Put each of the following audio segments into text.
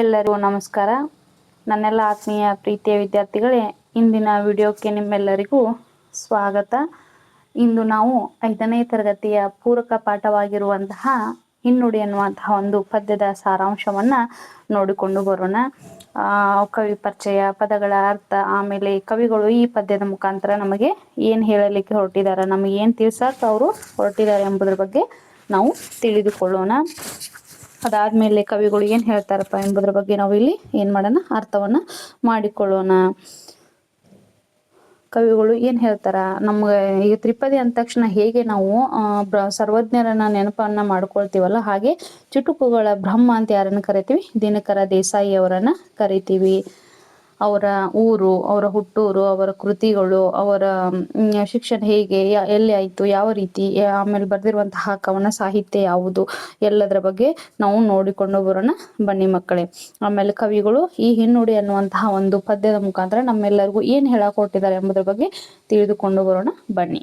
ಎಲ್ಲರಿಗೂ ನಮಸ್ಕಾರ. ನನ್ನೆಲ್ಲ ಆತ್ಮೀಯ ಪ್ರೀತಿಯ ವಿದ್ಯಾರ್ಥಿಗಳೇ, ಇಂದಿನ ವಿಡಿಯೋಕ್ಕೆ ನಿಮ್ಮೆಲ್ಲರಿಗೂ ಸ್ವಾಗತ. ಇಂದು ನಾವು ಐದನೇ ತರಗತಿಯ ಪೂರಕ ಪಾಠವಾಗಿರುವಂತಹ ಹಿನ್ನುಡಿ ಎನ್ನುವಂತಹ ಒಂದು ಪದ್ಯದ ಸಾರಾಂಶವನ್ನು ನೋಡಿಕೊಂಡು ಬರೋಣ. ಕವಿ ಪರಿಚಯ, ಪದಗಳ ಅರ್ಥ, ಆಮೇಲೆ ಕವಿಗಳು ಈ ಪದ್ಯದ ಮುಖಾಂತರ ನಮಗೆ ಏನು ಹೇಳಲಿಕ್ಕೆ ಹೊರಟಿದ್ದಾರೆ ನಮಗೆ ಏನು ತಿಳಿಸಕ್ಕೆ ಅವರು ಹೊರಟಿದ್ದಾರೆ ಎಂಬುದರ ಬಗ್ಗೆ ನಾವು ತಿಳಿದುಕೊಳ್ಳೋಣ. ಅದಾದ್ಮೇಲೆ ಕವಿಗಳು ಏನ್ ಹೇಳ್ತಾರಪ್ಪ ಎಂಬುದರ ಬಗ್ಗೆ ನಾವು ಇಲ್ಲಿ ಏನ್ ಮಾಡೋಣ, ಅರ್ಥವನ್ನ ಮಾಡಿಕೊಳ್ಳೋಣ. ಕವಿಗಳು ಏನ್ ಹೇಳ್ತಾರ, ನಮ್ಗೆ ಈಗ ತ್ರಿಪದಿ ಅಂದ ತಕ್ಷಣ ಹೇಗೆ ನಾವು ಸರ್ವಜ್ಞರನ್ನ ನೆನಪನ್ನ ಮಾಡ್ಕೊಳ್ತೀವಲ್ಲ, ಹಾಗೆ ಚುಟುಕುಗಳ ಬ್ರಹ್ಮ ಅಂತ ಯಾರನ್ನ ಕರಿತೀವಿ? ದಿನಕರ ದೇಸಾಯಿ ಅವರನ್ನ ಕರಿತೀವಿ. ಅವರ ಊರು, ಅವರ ಹುಟ್ಟೂರು, ಅವರ ಕೃತಿಗಳು, ಅವರ ಶಿಕ್ಷಣ ಹೇಗೆ ಎಲ್ಲಿ ಆಯ್ತು, ಯಾವ ರೀತಿ ಆಮೇಲೆ ಬರೆದಿರುವಂತಹ ಕವನ ಸಾಹಿತ್ಯ ಯಾವುದು, ಎಲ್ಲದರ ಬಗ್ಗೆ ನಾವು ನೋಡಿಕೊಂಡು ಬರೋಣ. ಬನ್ನಿ ಮಕ್ಕಳೇ. ಆಮೇಲೆ ಕವಿಗಳು ಈ ಹಿನ್ನುಡಿ ಅನ್ನುವಂತಹ ಒಂದು ಪದ್ಯದ ಮುಖಾಂತರ ನಮ್ಮೆಲ್ಲರಿಗೂ ಏನ್ ಹೇಳಕ್ ಕೊಟ್ಟಿದ್ದಾರೆ ಎಂಬುದರ ಬಗ್ಗೆ ತಿಳಿದುಕೊಂಡು ಬರೋಣ. ಬನ್ನಿ.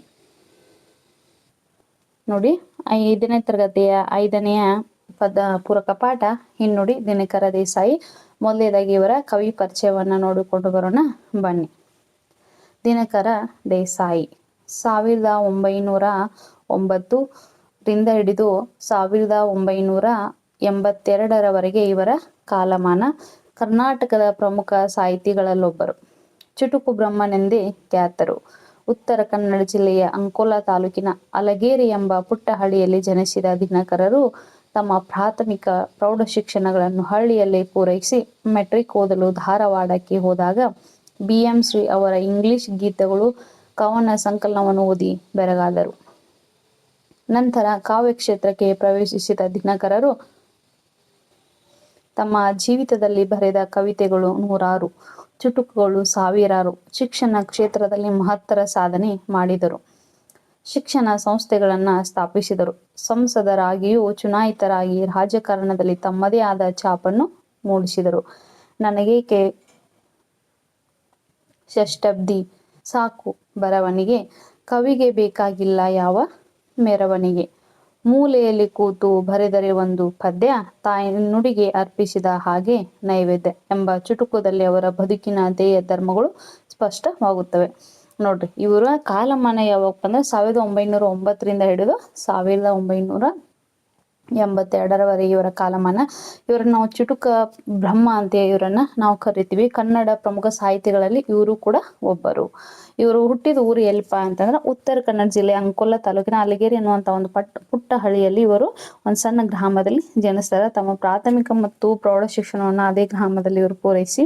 ನೋಡಿ, ಐದನೇ ತರಗತಿಯ ಐದನೆಯ ಪದ ಪೂರಕ ಪಾಠ. ಹಿನ್ನುಡಿ ದಿನಕರ ದೇಸಾಯಿ ಮೊದಲನೇದಾಗಿ ಇವರ ಕವಿ ಪರಿಚಯವನ್ನ ನೋಡಿಕೊಂಡು ಬರೋಣ. ಬನ್ನಿ. ದಿನಕರ ದೇಸಾಯಿ. ಸಾವಿರದ ಒಂಬೈನೂರ ಒಂಬತ್ತು ರಿಂದ ಹಿಡಿದು ಸಾವಿರದ ಒಂಬೈನೂರ ಎಂಬತ್ತೆರಡರವರೆಗೆ ಇವರ ಕಾಲಮಾನ ಕರ್ನಾಟಕದ ಪ್ರಮುಖ ಸಾಹಿತಿಗಳಲ್ಲೊಬ್ಬರು. ಚುಟುಕು ಬ್ರಹ್ಮನೆಂದೇ ಖ್ಯಾತರು. ಉತ್ತರ ಕನ್ನಡ ಜಿಲ್ಲೆಯ ಅಂಕೋಲಾ ತಾಲೂಕಿನ ಅಲಗೇರಿ ಎಂಬ ಪುಟ್ಟ ಹಳ್ಳಿಯಲ್ಲಿ ಜನಿಸಿದ ದಿನಕರರು ತಮ್ಮ ಪ್ರಾಥಮಿಕ ಪ್ರೌಢ ಶಿಕ್ಷಣಗಳನ್ನು ಹಳ್ಳಿಯಲ್ಲೇ ಪೂರೈಸಿ ಮೆಟ್ರಿಕ್ ಓದಲು ಧಾರವಾಡಕ್ಕೆ ಹೋದಾಗ ಬಿ ಎಂ ಶ್ರೀ ಅವರ ಇಂಗ್ಲಿಷ್ ಗೀತಗಳು ಕವನ ಸಂಕಲನವನ್ನು ಓದಿ ಬೆರಗಾದರು. ನಂತರ ಕಾವ್ಯ ಕ್ಷೇತ್ರಕ್ಕೆ ಪ್ರವೇಶಿಸಿದ ದಿನಕರರು ತಮ್ಮ ಜೀವಿತದಲ್ಲಿ ಬರೆದ ಕವಿತೆಗಳು ನೂರಾರು, ಚುಟುಕುಗಳು ಸಾವಿರಾರು, ಶಿಕ್ಷಣ ಕ್ಷೇತ್ರದಲ್ಲಿ ಮಹತ್ತರ ಸಾಧನೆ ಮಾಡಿದರು. ಶಿಕ್ಷಣ ಸಂಸ್ಥೆಗಳನ್ನ ಸ್ಥಾಪಿಸಿದರು. ಸಂಸದರಾಗಿಯೂ ಚುನಾಯಿತರಾಗಿ ರಾಜಕಾರಣದಲ್ಲಿ ತಮ್ಮದೇ ಆದ ಛಾಪನ್ನು ಮೂಡಿಸಿದರು. ನನಗೇಕೆ ಷಷ್ಟಬ್ದಿ ಸಾಕು ಬರವಣಿಗೆ. ಕವಿಗೆ ಬೇಕಾಗಿಲ್ಲ ಯಾವ ಮೆರವಣಿಗೆ. ಮೂಲೆಯಲ್ಲಿ ಕೂತು ಬರೆದರೆ ಒಂದು ಪದ್ಯ ತಾಯಿ ನುಡಿಗೆ ಅರ್ಪಿಸಿದ ಹಾಗೆ ನೈವೇದ್ಯ ಎಂಬ ಚುಟುಕದಲ್ಲಿ ಅವರ ಬದುಕಿನ ಧ್ಯೇಯ ಧರ್ಮಗಳು ಸ್ಪಷ್ಟವಾಗುತ್ತವೆ. ನೋಡ್ರಿ, ಇವರ ಕಾಲಮಾನ ಯಾವಪ್ಪ ಅಂದ್ರೆ ಸಾವಿರದ ಒಂಬೈನೂರ ಒಂಬತ್ತರಿಂದ ಹಿಡಿದು ಸಾವಿರದ ಒಂಬೈನೂರ ಎಂಬತ್ತೆರಡರವರೆಗೆ ಇವರ ಕಾಲಮಾನ ಇವರನ್ನ ನಾವು ಚುಟುಕ ಬ್ರಹ್ಮ ಅಂತ ಇವರನ್ನ ನಾವು ಕರಿತೀವಿ. ಕನ್ನಡ ಪ್ರಮುಖ ಸಾಹಿತಿಗಳಲ್ಲಿ ಇವರು ಕೂಡ ಒಬ್ಬರು. ಇವರು ಹುಟ್ಟಿದ ಊರು ಎಲ್ಪ ಅಂತಂದ್ರೆ ಉತ್ತರ ಕನ್ನಡ ಜಿಲ್ಲೆ ಅಂಕೋಲ ತಾಲೂಕಿನ ಅಲಗೇರಿ ಅನ್ನುವಂತ ಒಂದು ಪಟ್ಟ ಪುಟ್ಟ ಹಳ್ಳಿಯಲ್ಲಿ ಇವರು ಒಂದು ಸಣ್ಣ ಗ್ರಾಮದಲ್ಲಿ ಜನಿಸ್ತಾರೆ ತಮ್ಮ ಪ್ರಾಥಮಿಕ ಮತ್ತು ಪ್ರೌಢ ಶಿಕ್ಷಣವನ್ನು ಅದೇ ಗ್ರಾಮದಲ್ಲಿ ಇವರು ಪೂರೈಸಿ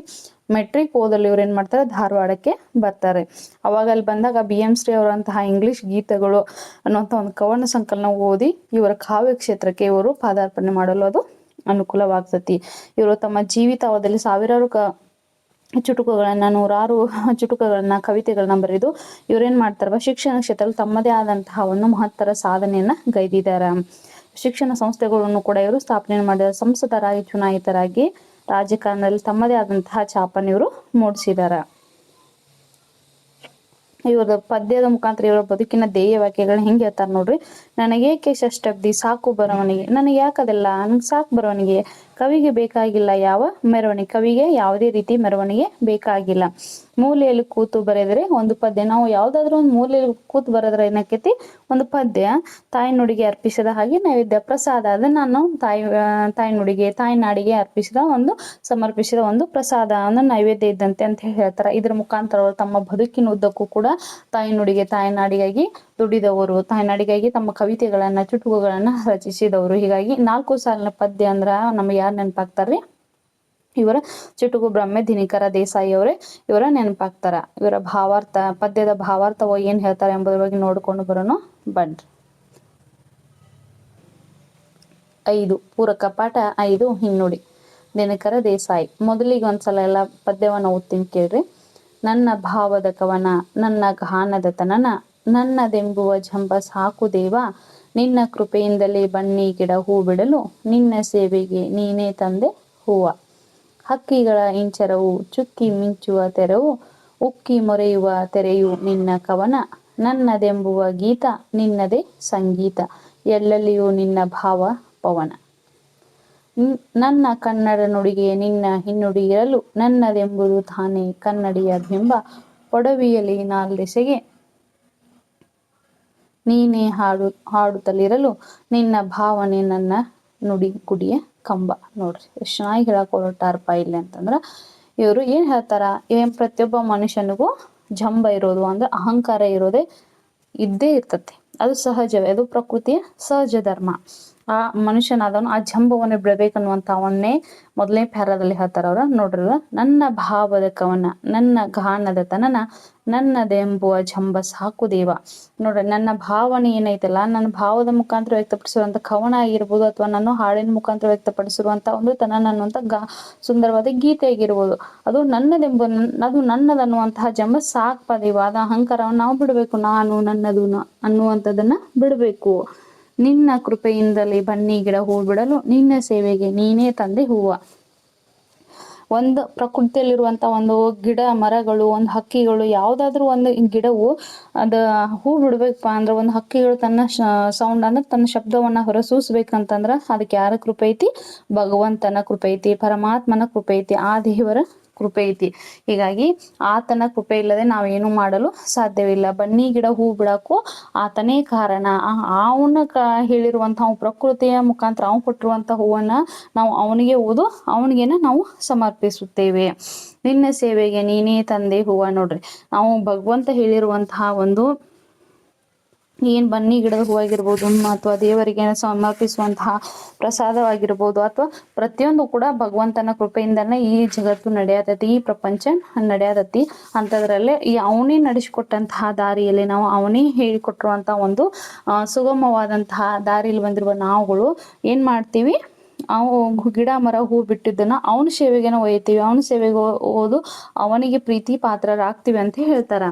ಮೆಟ್ರಿಕ್ ಓದಲು ಇವ್ರು ಏನು ಮಾಡ್ತಾರೆ? ಧಾರವಾಡಕ್ಕೆ ಬರ್ತಾರೆ. ಅವಾಗ ಅಲ್ಲಿ ಬಂದಾಗ ಬಿ ಎಂ ಶ್ರೀ ಅವರಂತಹ ಇಂಗ್ಲಿಷ್ ಗೀತೆಗಳು ಅನ್ನುವಂಥ ಒಂದು ಕವನ ಸಂಕಲನ ಓದಿ ಇವರ ಕಾವ್ಯ ಕ್ಷೇತ್ರಕ್ಕೆ ಇವರು ಪಾದಾರ್ಪಣೆ ಮಾಡಲು ಅದು ಅನುಕೂಲವಾಗ್ತತಿ. ಇವರು ತಮ್ಮ ಜೀವಿತಾವಧಿಯಲ್ಲಿ ಸಾವಿರಾರು ಕ ಚುಟುಕುಗಳನ್ನ, ನೂರಾರು ಚುಟುಕುಗಳನ್ನ, ಕವಿತೆಗಳನ್ನ ಬರೆದು ಇವ್ರೇನ್ ಮಾಡ್ತಾರವ ಶಿಕ್ಷಣ ಕ್ಷೇತ್ರದಲ್ಲಿ ತಮ್ಮದೇ ಆದಂತಹ ಒಂದು ಮಹತ್ತರ ಸಾಧನೆಯನ್ನ ಗೈದಿದ್ದಾರೆ. ಶಿಕ್ಷಣ ಸಂಸ್ಥೆಗಳನ್ನು ಕೂಡ ಇವರು ಸ್ಥಾಪನೆ ಮಾಡಿದ್ದಾರೆ. ಸಂಸದರಾಗಿ ಚುನಾಯಿತರಾಗಿ ರಾಜಕಾರಣದಲ್ಲಿ ತಮ್ಮದೇ ಆದಂತಹ ಛಾಪನ್ನು ಇವರು ಮೂಡಿಸಿದ್ದಾರೆ ಇವರ ಪದ್ಯದ ಮುಖಾಂತರ ಇವರ ಬದುಕಿನ ಧ್ಯೇಯ ವಾಕ್ಯಗಳನ್ನ ಹೆಂಗ್ ಹೇಳ್ತಾರ ನೋಡ್ರಿ? ನನಗೇಕೆ ಷಷ್ಟಬ್ದಿ ಸಾಕು ಬರವಣಿಗೆ? ನನಗೆ ಯಾಕದೆಲ್ಲ ನನಗೆ ಸಾಕು ಬರವಣಿಗೆ? ಕವಿಗೆ ಬೇಕಾಗಿಲ್ಲ ಯಾವ ಮೆರವಣಿಗೆ. ಕವಿಗೆ ಯಾವುದೇ ರೀತಿ ಮೆರವಣಿಗೆ ಬೇಕಾಗಿಲ್ಲ. ಮೂಲೆಯಲ್ಲಿ ಕೂತು ಬರೆದರೆ ಒಂದು ಪದ್ಯ. ನಾವು ಯಾವ್ದಾದ್ರು ಒಂದು ಮೂಲೆಯಲ್ಲಿ ಕೂತು ಬರೆದ್ರೆ ಏನಕ್ಕೈತಿ ಒಂದು ಪದ್ಯ. ತಾಯಿ ನುಡಿಗೆ ಅರ್ಪಿಸಿದ ಹಾಗೆ ನೈವೇದ್ಯ ಪ್ರಸಾದ. ಅದನ್ನ ನಾನು ತಾಯಿ ತಾಯಿ ನುಡಿಗೆ ತಾಯಿ ನಾಡಿಗೆ ಅರ್ಪಿಸಿದ ಒಂದು, ಸಮರ್ಪಿಸಿದ ಒಂದು ಪ್ರಸಾದ ಅಂದ್ರೆ ನೈವೇದ್ಯ ಇದ್ದಂತೆ ಅಂತ ಹೇಳಿ ಹೇಳ್ತಾರೆ. ಇದ್ರ ಮುಖಾಂತರ ಅವರು ತಮ್ಮ ಬದುಕಿನ ಉದ್ದಕ್ಕೂ ಕೂಡ ತಾಯಿ ನುಡಿಗೆ ತಾಯಿ ನಾಡಿಗಾಗಿ ದುಡಿದವರು. ತಾಯಿ ನಾಡಿಗಾಗಿ ತಮ್ಮ ಕವಿತೆಗಳನ್ನ, ಚುಟುಕುಗಳನ್ನ ರಚಿಸಿದವರು. ಹೀಗಾಗಿ ನಾಲ್ಕು ಸಾಲಿನ ಪದ್ಯ ಅಂದ್ರ ನಮ್ಗೆ ನೆನಪಾಗ್ತಾರ್ರಿ? ಇವರ ಚುಟುಕು ಬ್ರಹ್ಮೆ ದಿನಿಕರ ದೇಸಾಯಿ ಅವರೇ, ಇವರ ನೆನಪಾಗ್ತಾರ. ಇವರ ಭಾವಾರ್ಥ, ಪದ್ಯದ ಭಾವಾರ್ಥವ ಏನ್ ಹೇಳ್ತಾರೆ ಎಂಬುದರ ಬಗ್ಗೆ ನೋಡ್ಕೊಂಡು ಬರೋಣ ಬನ್ರಿ. ಐದು, ಪೂರಕ ಪಾಠ ಐದು ಹಿನ್ನುಡಿ ದಿನಕರ ದೇಸಾಯಿ. ಮೊದಲಿಗೆ ಒಂದ್ಸಲ ಎಲ್ಲ ಪದ್ಯವನ್ನ ಓದ್ತೀನಿ ಕೇಳ್ರಿ. ನನ್ನ ಭಾವದ ಕವನ, ನನ್ನ ಘಾನದ ತನನ, ನನ್ನದೆಂಬುವ ಜಂಬ ಸಾಕು ದೇವ ನಿನ್ನ ಕೃಪೆಯಿಂದಲೇ ಬನ್ನಿ ಗಿಡ ಹೂ ಬಿಡಲು, ನಿನ್ನ ಸೇವೆಗೆ ನೀನೇ ತಂದೆ ಹೂವ. ಹಕ್ಕಿಗಳ ಇಂಚರವು, ಚುಕ್ಕಿ ಮಿಂಚುವ ತೆರವು, ಉಕ್ಕಿ ಮೊರೆಯುವ ತೆರೆಯು ನಿನ್ನ ಕವನ. ನನ್ನದೆಂಬುವ ಗೀತ ನಿನ್ನದೇ ಸಂಗೀತ, ಎಲ್ಲೆಲ್ಲಿಯೂ ನಿನ್ನ ಭಾವ ಪವನ. ನನ್ನ ಕನ್ನಡ ನುಡಿಗೆ ನಿನ್ನ ಹಿನ್ನುಡಿ ಇರಲು, ನನ್ನದೆಂಬುದು ತಾನೇ ಕನ್ನಡಿಯ ಬಿಂಬ. ಪೊಡವಿಯಲಿ ನಾಲ್ದೆಸೆಗೆ ನೀನೇ ಹಾಡು, ಹಾಡುತ್ತಲಿರಲು ನಿನ್ನ ಭಾವನೆ ನನ್ನ ನುಡಿ ಕುಡಿಯ ಕಂಬ. ನೋಡ್ರಿ, ಎಷ್ಟು ಚೆನ್ನಾಗಿ ಹೇಳಕ್ ಹೊರಟಾರಪ್ಪ ಇಲ್ಲಿ ಅಂತಂದ್ರ, ಇವರು ಏನ್ ಹೇಳ್ತಾರ, ಏನ್ ಪ್ರತಿಯೊಬ್ಬ ಮನುಷ್ಯನಿಗೂ ಜಂಬ ಇರೋದು ಅಂದ್ರೆ ಅಹಂಕಾರ ಇರೋದೇ ಇದ್ದೇ ಇರ್ತತಿ. ಅದು ಸಹಜವೇ, ಅದು ಪ್ರಕೃತಿಯ ಸಹಜ ಧರ್ಮ. ಆ ಮನುಷ್ಯನಾದವನು ಆ ಜಂಬವನ್ನು ಬಿಡಬೇಕನ್ನುವಂತ ಅವನ್ನೇ ಮೊದಲನೇ ಪ್ಯಾರದಲ್ಲಿ ಹೇಳ್ತಾರ ಅವ್ರ. ನೋಡ್ರಿ ನನ್ನ ಭಾವದ ಕವನ ನನ್ನ ಘಾನದ ತನನ ನನ್ನದೆಂಬುವ ಜಂಬ ಸಾಕು ದೇವ. ನೋಡ್ರಿ, ನನ್ನ ಭಾವನೆ ಏನೈತಲ್ಲ, ನನ್ನ ಭಾವದ ಮುಖಾಂತರ ವ್ಯಕ್ತಪಡಿಸಿರುವಂತ ಕವನ ಆಗಿರ್ಬೋದು ಅಥವಾ ನಾನು ಹಾಡಿನ ಮುಖಾಂತರ ವ್ಯಕ್ತಪಡಿಸಿರುವಂತ ಒಂದು ತನನ ಅನ್ನುವಂತ ಗಾ, ಸುಂದರವಾದ ಗೀತೆ ಆಗಿರ್ಬೋದು. ಅದು ನನ್ನದೆಂಬ ಅದು ನನ್ನದನ್ನುವಂತಹ ಜಂಬ ಸಾಕ್ಪ ದೇವ. ಅದ ಅಹಂಕಾರವನ್ನು ನಾವು ಬಿಡಬೇಕು, ನಾನು ನನ್ನದು ಅನ್ನುವಂಥದ್ದನ್ನ ಬಿಡಬೇಕು. ನಿನ್ನ ಕೃಪೆಯಿಂದಲೇ ಬನ್ನಿ ಗಿಡ ಹೂ ಬಿಡಲು ನಿನ್ನ ಸೇವೆಗೆ ನೀನೇ ತಂದೆ ಹೂವ. ಒಂದು ಪ್ರಕೃತಿಯಲ್ಲಿರುವಂತ ಒಂದು ಗಿಡ, ಮರಗಳು, ಒಂದು ಹಕ್ಕಿಗಳು, ಯಾವ್ದಾದ್ರು ಒಂದು ಗಿಡವು ಅದ ಹೂ ಬಿಡ್ಬೇಕಪ್ಪ ಅಂದ್ರೆ ಒಂದು ಹಕ್ಕಿಗಳು ತನ್ನ ಸೌಂಡ್ ಅಂದ್ರೆ ತನ್ನ ಶಬ್ದವನ್ನ ಹೊರಸೂಸ್ಬೇಕಂತಂದ್ರ ಅದಕ್ಕೆ ಯಾರ ಕೃಪೆ ಭಗವಂತನ ಕೃಪೈತಿ ಪರಮಾತ್ಮನ ಕೃಪೆ ಐತಿ, ಆ ದೇವರ ಕೃಪೆ ಐತಿ. ಹೀಗಾಗಿ ಆತನ ಕೃಪೆ ಇಲ್ಲದೆ ನಾವೇನು ಮಾಡಲು ಸಾಧ್ಯವಿಲ್ಲ. ಬನ್ನಿ ಗಿಡ ಹೂ ಬಿಡಕ್ಕೂ ಆತನೇ ಕಾರಣ. ಅವನ ಕ, ಹೇಳಿರುವಂತಹ ಪ್ರಕೃತಿಯ ಮುಖಾಂತರ ಅವನು ಕೊಟ್ಟಿರುವಂತ ಹೂವನ್ನ ನಾವು ಅವನಿಗೆ ಓದು ಅವನಿಗೇನ ನಾವು ಸಮರ್ಪಿಸುತ್ತೇವೆ. ನಿನ್ನ ಸೇವೆಗೆ ನೀನೇ ತಂದೆ ಹೂವ ನೋಡ್ರಿ. ನಾವು ಭಗವಂತ ಹೇಳಿರುವಂತಹ ಒಂದು ಏನ್ ಬನ್ನಿ ಗಿಡದ ಹೂವಾಗಿರ್ಬೋದು ಅಥವಾ ದೇವರಿಗೆ ಸಮರ್ಪಿಸುವಂತಹ ಪ್ರಸಾದವಾಗಿರ್ಬೋದು, ಅಥವಾ ಪ್ರತಿಯೊಂದು ಕೂಡ ಭಗವಂತನ ಕೃಪೆಯಿಂದನೇ ಈ ಜಗತ್ತು ನಡೆಯತೈತಿ, ಈ ಪ್ರಪಂಚ ನಡೆಯತೈತಿ ಅಂತದ್ರಲ್ಲೇ ಈ ಅವನೇ ನಡೆಸಿಕೊಟ್ಟಂತಹ ದಾರಿಯಲ್ಲಿ ನಾವು ಅವನೇ ಹೇಳಿಕೊಟ್ಟಿರುವಂತಹ ಒಂದು ಸುಗಮವಾದಂತಹ ದಾರಿಯಲ್ಲಿ ಬಂದಿರುವ ನಾವುಗಳು ಏನ್ ಮಾಡ್ತೀವಿ? ಅವು ಗಿಡ, ಮರ, ಹೂ ಬಿಟ್ಟಿದ್ದನ್ನ ಅವನ ಸೇವೆಗೇನ ಒಯ್ತೀವಿ. ಅವನ ಸೇವೆಗೆ ಹೋದು ಅವನಿಗೆ ಪ್ರೀತಿ ಪಾತ್ರರಾಗ್ತೀವಿ ಅಂತ ಹೇಳ್ತಾರ.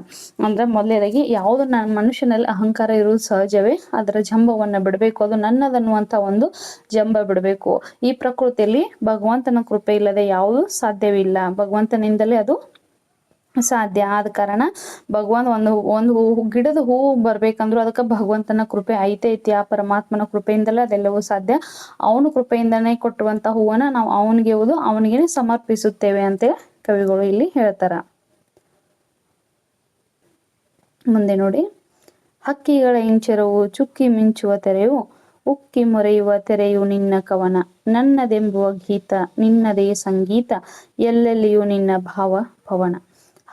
ಅಂದ್ರೆ ಮೊದಲನೇದಾಗಿ ಯಾವುದು ನನ್ನ ಮನುಷ್ಯನಲ್ಲಿ ಅಹಂಕಾರ ಇರುವುದು ಸಹಜವೇ. ಅದರ ಜಂಬವನ್ನ ಬಿಡಬೇಕು. ಅದು ನನ್ನದನ್ನುವಂತ ಒಂದು ಜಂಬ ಬಿಡಬೇಕು. ಈ ಪ್ರಕೃತಿಯಲ್ಲಿ ಭಗವಂತನ ಕೃಪೆ ಇಲ್ಲದೆ ಯಾವುದು ಸಾಧ್ಯವಿಲ್ಲ. ಭಗವಂತನಿಂದಲೇ ಅದು ಸಾಧ್ಯ ಆದ ಕಾರಣ ಭಗವಂತ ಒಂದು ಒಂದು ಹೂ- ಗಿಡದ ಹೂವು ಬರ್ಬೇಕಂದ್ರು ಅದಕ್ಕೆ ಭಗವಂತನ ಕೃಪೆ ಐತೆ ಐತಿ ಆ ಪರಮಾತ್ಮನ ಕೃಪೆಯಿಂದಲೇ ಅದೆಲ್ಲವೂ ಸಾಧ್ಯ. ಅವನ ಕೃಪೆಯಿಂದನೇ ಕೊಟ್ಟುವಂತ ಹೂವನ್ನ ನಾವು ಅವನಿಗೆ ಓದು ಅವನಿಗೆ ಸಮರ್ಪಿಸುತ್ತೇವೆ ಅಂತ ಕವಿಗಳು ಇಲ್ಲಿ ಹೇಳ್ತಾರ. ಮುಂದೆ ನೋಡಿ. ಹಕ್ಕಿಗಳ ಇಂಚರವು, ಚುಕ್ಕಿ ಮಿಂಚುವ ತೆರೆಯು, ಉಕ್ಕಿ ಮೊರೆಯುವ ತೆರೆಯು ನಿನ್ನ ಕವನ. ನನ್ನದೆಂಬುವ ಗೀತ, ನಿನ್ನದೇ ಸಂಗೀತ, ಎಲ್ಲೆಲ್ಲಿಯೂ ನಿನ್ನ ಭಾವ ಪವನ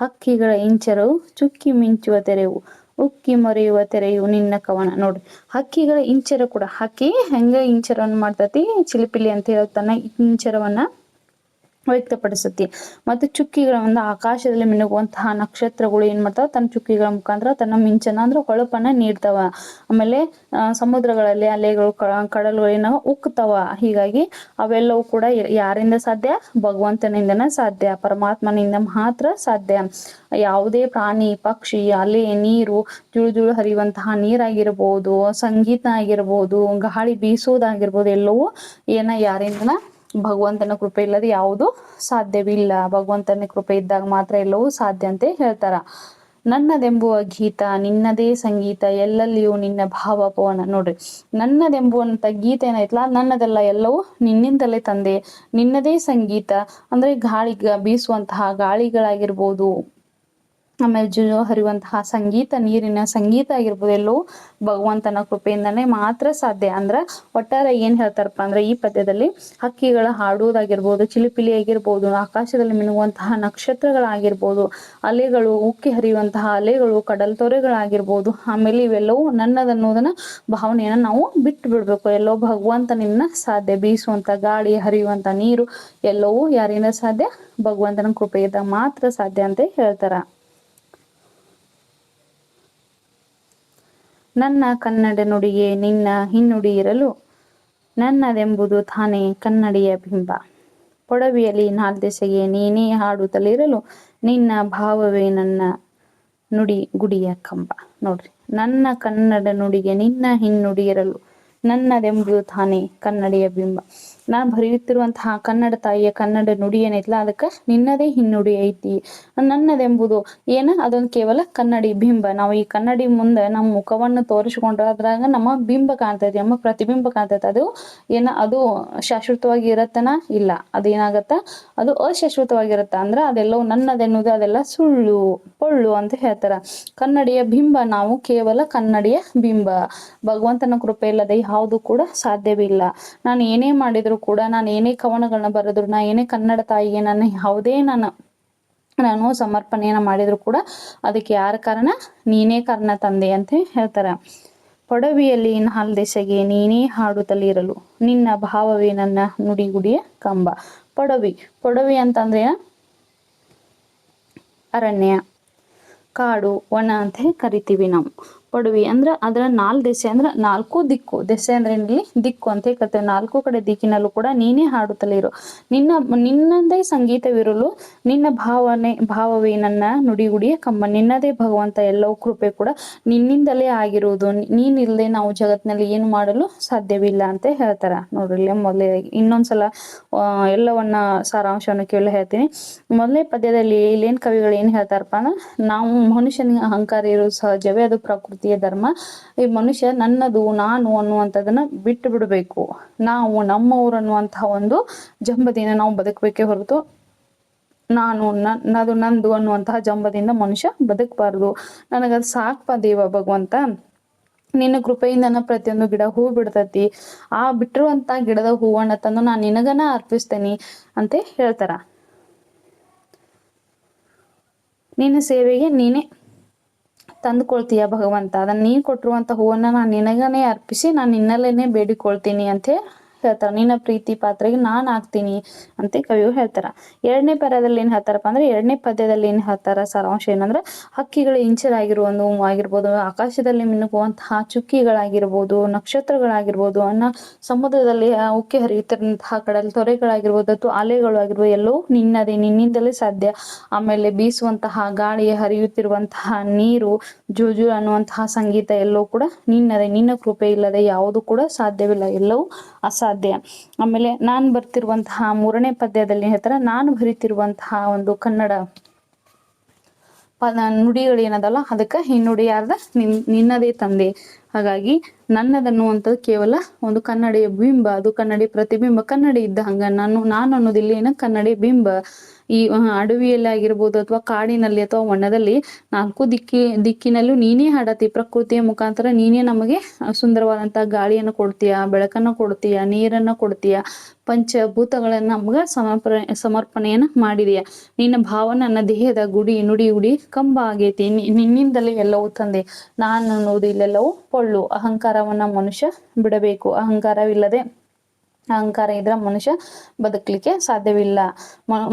ಹಕ್ಕಿಗಳ ಇಂಚರವು ಚುಕ್ಕಿ ಮಿಂಚುವ ತೆರೆವು, ಉಕ್ಕಿ ಮೊರೆಯುವ ತೆರೆಯು ನಿನ್ನ ಕವನ. ನೋಡ್ರಿ ಹಕ್ಕಿಗಳ ಇಂಚರ ಕೂಡ. ಹಕ್ಕಿ ಹೆಂಗ ಇಂಚರವನ್ನು ಮಾಡ್ತತಿ? ಚಿಲಿಪಿಲಿ ಅಂತ ಹೇಳಿ ತನ್ನ ಇಂಚರವನ್ನ ವ್ಯಕ್ತಪಡಿಸುತ್ತೆ. ಮತ್ತು ಚುಕ್ಕಿಗಳ ಒಂದು ಆಕಾಶದಲ್ಲಿ ಮಿನುಗುವಂತಹ ನಕ್ಷತ್ರಗಳು ಏನ್ ಮಾಡ್ತಾವ? ತನ್ನ ಚುಕ್ಕಿಗಳ ಮುಖಾಂತರ ತನ್ನ ಮಿಂಚನ ಅಂದ್ರೆ ಹೊಳಪನ್ನ ನೀಡ್ತಾವ. ಆಮೇಲೆ ಸಮುದ್ರಗಳಲ್ಲಿ ಅಲೆಗಳು ಕಡಲುಗಳು ಏನವ ಉಕ್ತಾವ. ಹೀಗಾಗಿ ಅವೆಲ್ಲವೂ ಕೂಡ ಯಾರಿಂದ ಸಾಧ್ಯ? ಭಗವಂತನಿಂದನ ಸಾಧ್ಯ. ಪರಮಾತ್ಮನಿಂದ ಮಾತ್ರ ಸಾಧ್ಯ. ಯಾವುದೇ ಪ್ರಾಣಿ, ಪಕ್ಷಿ, ಅಲೆ, ನೀರು ಜುಳು ಜುಳು ಹರಿಯುವಂತಹ ನೀರಾಗಿರ್ಬೋದು, ಸಂಗೀತ ಆಗಿರ್ಬೋದು, ಗಾಳಿ ಬೀಸುವುದಾಗಿರ್ಬೋದು, ಎಲ್ಲವೂ ಏನ ಯಾರಿಂದನ ಭಗವಂತನ ಕೃಪೆ ಇಲ್ಲದೆ ಯಾವುದು ಸಾಧ್ಯವಿಲ್ಲ ಭಗವಂತನ ಕೃಪೆ ಇದ್ದಾಗ ಮಾತ್ರ ಎಲ್ಲವೂ ಸಾಧ್ಯ ಅಂತ ಹೇಳ್ತಾರ. ನನ್ನದೆಂಬುವ ಗೀತ, ನಿನ್ನದೇ ಸಂಗೀತ, ಎಲ್ಲಲ್ಲಿಯೂ ನಿನ್ನ ಭಾವ ಪವನ ನೋಡ್ರಿ ನನ್ನದೆಂಬುವಂತ ಗೀತ ಏನೈತಲ್ಲ ಅದ್ ನನ್ನದೆಲ್ಲ ಎಲ್ಲವೂ ನಿನ್ನಿಂದಲೇ ತಂದೆ. ನಿನ್ನದೇ ಸಂಗೀತ, ಅಂದ್ರೆ ಗಾಳಿಗ ಬೀಸುವಂತಹ ಗಾಳಿಗಳಾಗಿರ್ಬೋದು ಆಮೇಲೆ ಜೋ ಹರಿಯುವಂತಹ ಸಂಗೀತ, ನೀರಿನ ಸಂಗೀತ ಆಗಿರ್ಬೋದು ಎಲ್ಲವೂ ಭಗವಂತನ ಕೃಪೆಯಿಂದನೇ ಮಾತ್ರ ಸಾಧ್ಯ. ಅಂದ್ರೆ ಒಟ್ಟಾರೆ ಏನ್ ಹೇಳ್ತಾರಪ್ಪ ಅಂದ್ರೆ ಈ ಪದ್ಯದಲ್ಲಿ ಹಕ್ಕಿಗಳ ಹಾಡುವುದಾಗಿರ್ಬೋದು, ಚಿಲಿಪಿಲಿ ಆಗಿರ್ಬೋದು, ಆಕಾಶದಲ್ಲಿ ಮಿನುಗುವಂತಹ ನಕ್ಷತ್ರಗಳಾಗಿರ್ಬೋದು, ಅಲೆಗಳು, ಉಕ್ಕಿ ಹರಿಯುವಂತಹ ಅಲೆಗಳು, ಕಡಲ್ ತೊರೆಗಳಾಗಿರ್ಬೋದು, ಆಮೇಲೆ ಇವೆಲ್ಲವೂ ನನ್ನದನ್ನೋದನ್ನ ಭಾವನೆಯನ್ನ ನಾವು ಬಿಟ್ಟು ಬಿಡ್ಬೇಕು. ಎಲ್ಲೋ ಭಗವಂತನಿಂದ ಸಾಧ್ಯ. ಬೀಸುವಂತ ಗಾಳಿ, ಹರಿಯುವಂತ ನೀರು, ಎಲ್ಲವೂ ಯಾರಿಂದ ಸಾಧ್ಯ? ಭಗವಂತನ ಕೃಪೆಯಿಂದ ಮಾತ್ರ ಸಾಧ್ಯ ಅಂತ ಹೇಳ್ತಾರ. ನನ್ನ ಕನ್ನಡ ನುಡಿಯೇ ನಿನ್ನ ಹಿನ್ನುಡಿ ಇರಲು ನನ್ನದೆಂಬುದು ತಾನೇ ಕನ್ನಡಿಯ ಬಿಂಬ. ಪೊಡವಿಯಲ್ಲಿ ನಾಲ್ದೆಸೆಗೆ ನೀನೇ ಹಾಡುತ್ತಲಿರಲು ನಿನ್ನ ಭಾವವೇ ನನ್ನ ನುಡಿ ಗುಡಿಯ ಕಂಬ. ನೋಡ್ರಿ, ನನ್ನ ಕನ್ನಡ ನುಡಿಗೆ ನಿನ್ನ ಹಿನ್ನುಡಿ ಇರಲು ನನ್ನದೆಂಬುದು ತಾನೇ ಕನ್ನಡಿಯ ಬಿಂಬ. ನಾನು ಬರೆಯುತ್ತಿರುವಂತಹ ಕನ್ನಡ ತಾಯಿಯ ಕನ್ನಡ ನುಡಿ ಏನೈತಲ್ಲ ಅದಕ್ಕೆ ನಿನ್ನದೇ ಹಿನ್ನುಡಿ ಐತಿ. ನನ್ನದೆಂಬುದು ಏನ? ಅದೊಂದು ಕೇವಲ ಕನ್ನಡಿ ಬಿಂಬ. ನಾವು ಈ ಕನ್ನಡಿ ಮುಂದೆ ನಮ್ಮ ಮುಖವನ್ನು ತೋರಿಸಿಕೊಂಡ್ರೆ ಅದ್ರಾಗ ನಮ್ಮ ಬಿಂಬ ಕಾಣ್ತೈತಿ, ನಮ್ಮ ಪ್ರತಿಬಿಂಬ ಕಾಣ್ತೈತಿ. ಅದು ಏನ? ಅದು ಶಾಶ್ವತವಾಗಿ ಇರತ್ತನ? ಇಲ್ಲ. ಅದೇನಾಗತ್ತ ಅದು ಅಶಾಶ್ವತವಾಗಿರತ್ತ. ಅಂದ್ರ ಅದೆಲ್ಲವೂ ನನ್ನದೆನ್ನುವುದು, ಅದೆಲ್ಲ ಸುಳ್ಳು, ಪೊಳ್ಳು ಅಂತ ಹೇಳ್ತಾರ. ಕನ್ನಡಿಯ ಬಿಂಬ ನಾವು ಕೇವಲ ಕನ್ನಡಿಯ ಬಿಂಬ. ಭಗವಂತನ ಕೃಪೆ ಇಲ್ಲದೆ ಯಾವುದು ಕೂಡ ಸಾಧ್ಯವಿಲ್ಲ. ನಾನು ಏನೇ ಮಾಡಿದ್ರು ಕೂಡ ನಾನು ಏನೇ ಕವನಗಳನ್ನ ಬರೆದ್ರು, ನಾ ಏನೇ ಕನ್ನಡ ತಾಯಿಗೆ ನಾನು ಯಾವುದೇ ನಾನು ನಾನು ಸಮರ್ಪಣೆಯನ್ನ ಮಾಡಿದ್ರು ಕೂಡ ಅದಕ್ಕೆ ಯಾರ ಕಾರಣ? ನೀನೇ ಕಾರಣ ತಂದೆ ಅಂತ ಹೇಳ್ತಾರ. ಪೊಡವಿಯಲ್ಲಿ ನಾಲ್ ದೆಸೆಗೆ ನೀನೇ ಹಾಡುತ್ತಲಿರಲು ನಿನ್ನ ಭಾವವೇ ನನ್ನ ನುಡಿಗುಡಿಯ ಕಂಬ. ಪೊಡವಿ ಪೊಡವಿ ಅಂತಂದ್ರೆ ಅರಣ್ಯ, ಕಾಡು, ವನ ಅಂತ ಕರಿತೀವಿ ನಾವು. ಪಡುವಿ ಅಂದ್ರೆ ಅದರ ನಾಲ್ ದೆಸೆ ಅಂದ್ರೆ ನಾಲ್ಕು ದಿಕ್ಕು. ದೆಸೆ ಅಂದ್ರೆ ಇಲ್ಲಿ? ದಿಕ್ಕು ಅಂತ ಹೇಳ್ತೇವೆ ನಾಲ್ಕು ಕಡೆ ದಿಕ್ಕಿನಲ್ಲೂ ಕೂಡ ನೀನೇ ಹಾಡುತ್ತಲಿರು ನಿನ್ನ, ನಿನ್ನದೇ ಸಂಗೀತವಿರಲು, ನಿನ್ನ ಭಾವನೆ, ಭಾವವೇ ನನ್ನ ನುಡಿಗುಡಿಯ ಕಮ್ಮ ನಿನ್ನದೇ ಭಗವಂತ ಎಲ್ಲವೂ ಕೃಪೆ ಕೂಡ ನಿನ್ನಿಂದಲೇ ಆಗಿರುವುದು. ನೀನಿಲ್ಲದೆ ನಾವು ಜಗತ್ತಿನಲ್ಲಿ ಏನು ಮಾಡಲು ಸಾಧ್ಯವಿಲ್ಲ ಅಂತ ಹೇಳ್ತಾರ. ನೋಡ್ರಿ ಮೊದಲೇ ಇನ್ನೊಂದ್ಸಲ ಎಲ್ಲವನ್ನ ಸಾರಾಂಶವನ್ನು ಕೇಳಿ ಹೇಳ್ತೀನಿ. ಮೊದಲೇ ಪದ್ಯದಲ್ಲಿ ಇಲ್ಲೇನ್ ಕವಿಗಳು ಏನು ಹೇಳ್ತಾರಪ್ಪ ಅಂದ್ರೆ, ನಾವು ಮನುಷ್ಯನಿಗೆ ಅಹಂಕಾರ ಇರೋ ಸಹಜವೇ, ಅದು ಪ್ರಕೃತಿ ಪ್ರಕೃತಿಯ ಧರ್ಮ. ಈ ಮನುಷ್ಯ ನನ್ನದು, ನಾನು ಅನ್ನುವಂಥದ್ದನ್ನ ಬಿಟ್ಟು ಬಿಡಬೇಕು. ನಾವು ನಮ್ಮವರು ಅನ್ನುವಂತಹ ಒಂದು ಜಂಬದಿನ ನಾವು ಬದುಕಬೇಕೇ ಹೊರತು ನಾನು ನನ್ನದು ನಂದು ಅನ್ನುವಂತಹ ಜಂಬದಿಂದ ಮನುಷ್ಯ ಬದುಕಬಾರ್ದು. ನನಗದು ಸಾಕ್ಪ ದೇವ ಭಗವಂತ. ನಿನ್ನ ಕೃಪೆಯಿಂದ ನನ್ನ ಪ್ರತಿಯೊಂದು ಗಿಡ ಹೂ ಬಿಡ್ತತಿ. ಆ ಬಿಟ್ಟಿರುವಂತ ಗಿಡದ ಹೂವನ್ನ ತಂದು ನಾನು ನಿನಗನ ಅರ್ಪಿಸ್ತೇನೆ ಅಂತ ಹೇಳ್ತಾರ. ನಿನ್ನ ಸೇವೆಗೆ ನೀನೇ ತಂದುಕೊಳ್ತೀಯ ಭಗವಂತ ಅದನ್ನ ನೀನ್ ಕೊಟ್ಟಿರುವಂತ ಹೂವನ್ನ ನಾನು ನಿನಗನೇ ಅರ್ಪಿಸಿ ನಾನು ನಿನ್ನಲ್ಲೇನೆ ಬೇಡಿಕೊಳ್ತೀನಿ ಅಂತ ಹೇಳ್ತಾರ, ನಿನ್ನ ಪ್ರೀತಿ ಪಾತ್ರೆಗೆ ನಾನ್ ಆಗ್ತೀನಿ ಅಂತ ಕವಿಯು ಹೇಳ್ತಾರ. ಎರಡನೇ ಪದ್ಯದಲ್ಲಿ ಏನ್ ಹೇಳ್ತಾರಪ್ಪ ಅಂದ್ರೆ, ಎರಡನೇ ಪದ್ಯದಲ್ಲಿ ಏನ್ ಹೇಳ್ತಾರ ಸಾರಾಂಶ ಏನಂದ್ರೆ, ಹಕ್ಕಿಗಳ ಇಂಚರಾಗಿರುವುದು ಆಗಿರ್ಬೋದು, ಆಕಾಶದಲ್ಲಿ ಮಿನುಗುವಂತಹ ಚುಕ್ಕಿಗಳಾಗಿರ್ಬೋದು, ನಕ್ಷತ್ರಗಳಾಗಿರ್ಬೋದು, ಅನ್ನ ಸಮುದ್ರದಲ್ಲಿ ಉಕ್ಕಿ ಹರಿಯುತ್ತಿರುವಂತಹ ಕಡಲ್ ತೊರೆಗಳಾಗಿರ್ಬೋದು, ಅಥವಾ ಅಲೆಗಳು ಆಗಿರ್ಬೋದು, ಎಲ್ಲವೂ ನಿನ್ನದೇ, ನಿನ್ನಿಂದಲೇ ಸಾಧ್ಯ. ಆಮೇಲೆ ಬೀಸುವಂತಹ ಗಾಳಿ ಹರಿಯುತ್ತಿರುವಂತಹ ನೀರು, ಜೋಜು ಅನ್ನುವಂತಹ ಸಂಗೀತ ಎಲ್ಲವೂ ಕೂಡ ನಿನ್ನದೇ, ನಿನ್ನ ಕೃಪೆ ಇಲ್ಲದೆ ಯಾವುದು ಕೂಡ ಸಾಧ್ಯವಿಲ್ಲ, ಎಲ್ಲವೂ ಅಸಾಧ್ಯ. ಸಾಧ್ಯ. ಆಮೇಲೆ ನಾನು ಬರ್ತಿರುವಂತಹ ಮೂರನೇ ಪದ್ಯದಲ್ಲಿ ಹೇಳ್ತಾರೆ, ನಾನು ಬರಿತಿರುವಂತಹ ಒಂದು ಕನ್ನಡ ನುಡಿಗಳು ಏನದಲ್ಲ, ಅದಕ್ಕೆ ಹಿನ್ನುಡಿ ಯಾರ್ದ? ನಿನ್, ನಿನ್ನದೇ ತಂದೆ. ಹಾಗಾಗಿ ನನ್ನದನ್ನುವಂಥದ್ದು ಕೇವಲ ಒಂದು ಕನ್ನಡಿಯ ಬಿಂಬ, ಅದು ಕನ್ನಡಿ ಪ್ರತಿಬಿಂಬ, ಕನ್ನಡಿ ಇದ್ದ ಹಂಗ. ನಾನು ನಾನು ಅನ್ನೋದಿಲ್ಲ ಏನ? ಕನ್ನಡಿ ಬಿಂಬ. ಈ ಅಡವಿಯಲ್ಲಿ ಆಗಿರ್ಬೋದು ಅಥವಾ ಕಾಡಿನಲ್ಲಿ ಅಥವಾ ವನದಲ್ಲಿ ನಾಲ್ಕು ದಿಕ್ಕಿ, ದಿಕ್ಕಿನಲ್ಲೂ ನೀನೇ ಹಾಡತಿ. ಪ್ರಕೃತಿಯ ಮುಖಾಂತರ ನೀನೇ ನಮಗೆ ಸುಂದರವಾದಂತಹ ಗಾಳಿಯನ್ನು ಕೊಡ್ತೀಯ, ಬೆಳಕನ್ನು ಕೊಡ್ತೀಯ, ನೀರನ್ನು ಕೊಡ್ತೀಯ, ಪಂಚಭೂತಗಳನ್ನ ನಮ್ಗೆ ಸಮರ್ಪಣೆ, ಸಮರ್ಪಣೆಯನ್ನು ಮಾಡಿದೆಯಾ. ನಿನ್ನ ಭಾವ ನನ್ನ ದೇಹದ ಗುಡಿ, ನುಡಿ, ಉಡಿ, ಕಂಬ ಆಗೈತಿ. ನಿನ್ನಿಂದಲೇ ಎಲ್ಲವೂ ತಂದೆ. ನಾನು ಅನ್ನೋದು ಇಲ್ಲೆಲ್ಲವೂ ಪೊಳ್ಳು. ಅಹಂಕಾರವನ್ನ ಮನುಷ್ಯ ಬಿಡಬೇಕು. ಅಹಂಕಾರವಿಲ್ಲದೆ ಅಹಂಕಾರ ಇದ್ರೆ ಮನುಷ್ಯ ಬದುಕಲಿಕ್ಕೆ ಸಾಧ್ಯವಿಲ್ಲ.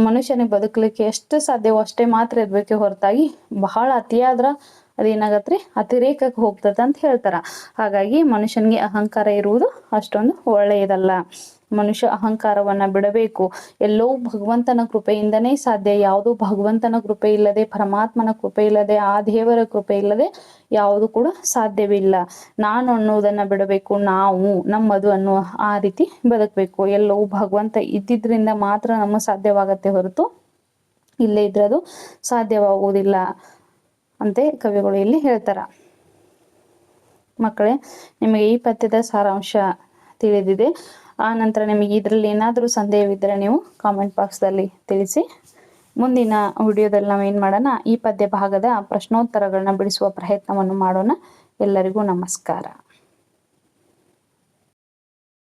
ಮನುಷ್ಯನಿಗೆ ಬದುಕಲಿಕ್ಕೆ ಎಷ್ಟು ಸಾಧ್ಯವೋ ಅಷ್ಟೇ ಮಾತ್ರ ಇರ್ಬೇಕೆ ಹೊರತಾಗಿ ಬಹಳ ಅತಿಯಾದ್ರ ಅದೇನಾಗತ್ರಿ ಅತಿರೇಕಕ್ಕೆ ಹೋಗ್ತದೆ ಅಂತ ಹೇಳ್ತಾರ. ಹಾಗಾಗಿ ಮನುಷ್ಯನಿಗೆ ಅಹಂಕಾರ ಇರುವುದು ಅಷ್ಟೊಂದು ಒಳ್ಳೆಯದಲ್ಲ. ಮನುಷ್ಯ ಅಹಂಕಾರವನ್ನ ಬಿಡಬೇಕು. ಎಲ್ಲವೂ ಭಗವಂತನ ಕೃಪೆಯಿಂದನೇ ಸಾಧ್ಯ. ಯಾವುದು ಭಗವಂತನ ಕೃಪೆ ಇಲ್ಲದೆ, ಪರಮಾತ್ಮನ ಕೃಪೆ ಇಲ್ಲದೆ, ಆ ದೇವರ ಕೃಪೆ ಇಲ್ಲದೆ ಯಾವುದು ಕೂಡ ಸಾಧ್ಯವಿಲ್ಲ. ನಾನು ಅನ್ನೋದನ್ನ ಬಿಡಬೇಕು, ನಾವು, ನಮ್ಮದು ಅನ್ನೋ ಆ ರೀತಿ ಬದುಕಬೇಕು. ಎಲ್ಲವೂ ಭಗವಂತ ಇದ್ದಿದ್ರಿಂದ ಮಾತ್ರ ನಮ್ಮ ಸಾಧ್ಯವಾಗತ್ತೆ ಹೊರತು ಇಲ್ಲೇ ಇದ್ರದು ಸಾಧ್ಯವಾಗುವುದಿಲ್ಲ ಅಂತೆ ಕವಿಗಳು ಇಲ್ಲಿ ಹೇಳ್ತಾರ. ಮಕ್ಕಳೇ, ನಿಮಗೆ ಈ ಪದ್ಯದ ಸಾರಾಂಶ ತಿಳಿದಿದೆ. ಆ ನಂತರ ನಿಮಗೆ ಇದರಲ್ಲಿ ಏನಾದರೂ ಸಂದೇಹವಿದ್ದರೆ ನೀವು ಕಾಮೆಂಟ್ ಬಾಕ್ಸ್ದಲ್ಲಿ ತಿಳಿಸಿ. ಮುಂದಿನ ವಿಡಿಯೋದಲ್ಲಿ ನಾವು ಏನು ಮಾಡೋಣ? ಈ ಪದ್ಯ ಭಾಗದ ಪ್ರಶ್ನೋತ್ತರಗಳನ್ನ ಬಿಡಿಸುವ ಪ್ರಯತ್ನವನ್ನು ಮಾಡೋಣ. ಎಲ್ಲರಿಗೂ ನಮಸ್ಕಾರ.